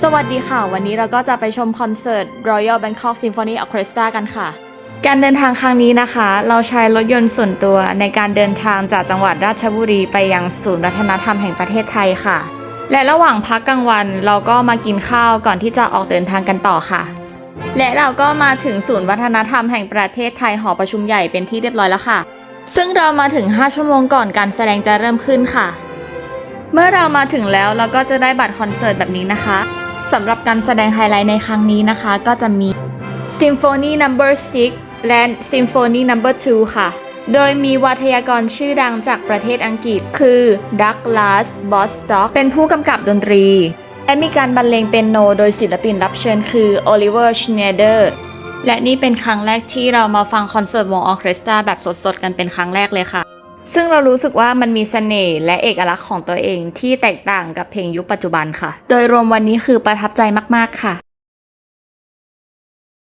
สวัสดีค่ะ วันนี้เราก็จะไปชมคอนเสิร์ต Royal Bangkok Symphony Orchestra กันค่ะ การเดินทางครั้งนี้นะคะ เราใช้รถยนต์ส่วนตัวในการเดินทางจากจังหวัดราชบุรีไปยังศูนย์วัฒนธรรมแห่งประเทศไทยค่ะ และระหว่างพักกลางวันเราก็มากินข้าวก่อนที่จะออกเดินทางกันต่อค่ะ และเราก็มาถึงศูนย์วัฒนธรรมแห่งประเทศไทยหอประชุมใหญ่เป็นที่เรียบร้อยแล้วค่ะ ซึ่งเรามาถึง 5 ชั่วโมงก่อนการแสดงจะเริ่มขึ้นค่ะ เมื่อเรามาถึงแล้วเราก็จะได้บัตรคอนเสิร์ตแบบนี้นะคะ สำหรับการแสดงไฮไลท์ในครั้งนี้นะคะก็จะมี Symphony Number 6 และ Symphony Number 2 ค่ะ โดยมีวัทยากรชื่อดังจากประเทศอังกฤษคือ Douglas Bostock เป็นผู้กำกับดนตรี และมีการบรรเลงเปียโนโดยศิลปินรับเชิญคือ Oliver Schneider และนี่เป็นครั้งแรกที่เรามาฟังคอนเสิร์ตวงออเคสตราแบบสดๆ กันเป็นครั้งแรกเลยค่ะ ซึ่งเรารู้สึกว่ามันมีเสน่ห์และเอกลักษณ์ของตัวเองที่แตกต่างกับเพลงยุคปัจจุบันค่ะ โดยรวมวันนี้คือประทับใจมาก ๆ ค่ะ